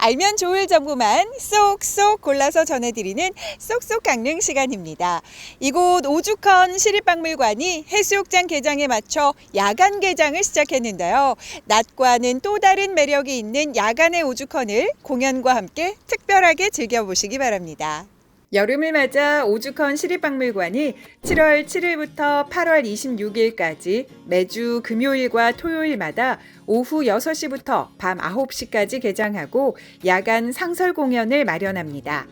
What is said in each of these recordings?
알면 좋을 정보만 쏙쏙 골라서 전해드리는 쏙쏙 강릉 시간입니다. 이곳 오죽헌 시립박물관이 해수욕장 개장에 맞춰 야간 개장을 시작했는데요. 낮과는 또 다른 매력이 있는 야간의 오죽헌을 공연과 함께 특별하게 즐겨보시기 바랍니다. 여름을 맞아 오죽헌 시립박물관이 7월 7일부터 8월 26일까지 매주 금요일과 토요일마다 오후 6시부터 밤 9시까지 개장하고 야간 상설 공연을 마련합니다.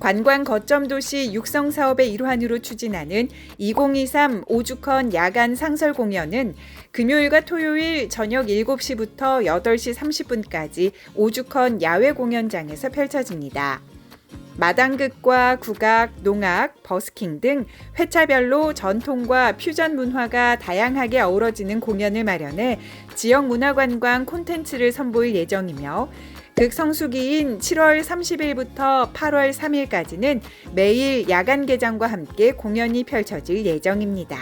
관광 거점 도시 육성 사업의 일환으로 추진하는 2023 오죽헌 야간 상설 공연은 금요일과 토요일 저녁 7시부터 8시 30분까지 오죽헌 야외 공연장에서 펼쳐집니다. 마당극과 국악, 농악, 버스킹 등 회차별로 전통과 퓨전 문화가 다양하게 어우러지는 공연을 마련해 지역 문화관광 콘텐츠를 선보일 예정이며 극성수기인 7월 30일부터 8월 3일까지는 매일 야간 개장과 함께 공연이 펼쳐질 예정입니다.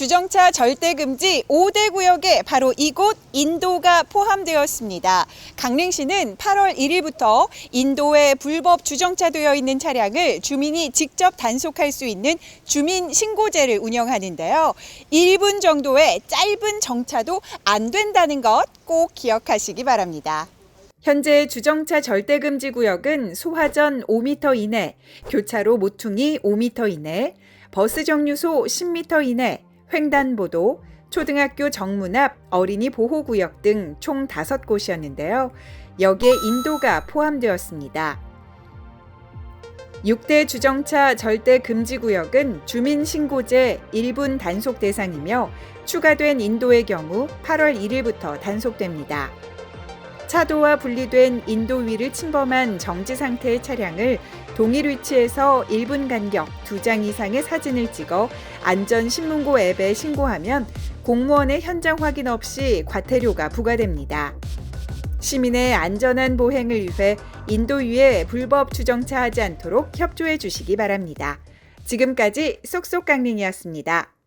주정차 절대 금지 5대 구역에 바로 이곳 인도가 포함되었습니다. 강릉시는 8월 1일부터 인도에 불법 주정차되어 있는 차량을 주민이 직접 단속할 수 있는 주민 신고제를 운영하는데요. 1분 정도의 짧은 정차도 안 된다는 것 꼭 기억하시기 바랍니다. 현재 주정차 절대금지 구역은 소화전 5m 이내, 교차로 모퉁이 5m 이내, 버스 정류소 10m 이내, 횡단보도, 초등학교 정문 앞 어린이 보호구역 등총 5곳이었는데요. 여기에 인도가 포함되었습니다. 6대 주정차 절대 금지 구역은 주민 신고제 1분 단속 대상이며 추가된 인도의 경우 8월 1일부터 단속됩니다. 차도와 분리된 인도 위를 침범한 정지 상태의 차량을 동일 위치에서 1분 간격 2장 이상의 사진을 찍어 안전신문고 앱에 신고하면 공무원의 현장 확인 없이 과태료가 부과됩니다. 시민의 안전한 보행을 위해 인도 위에 불법 주정차하지 않도록 협조해 주시기 바랍니다. 지금까지 쏙쏙 강릉이었습니다.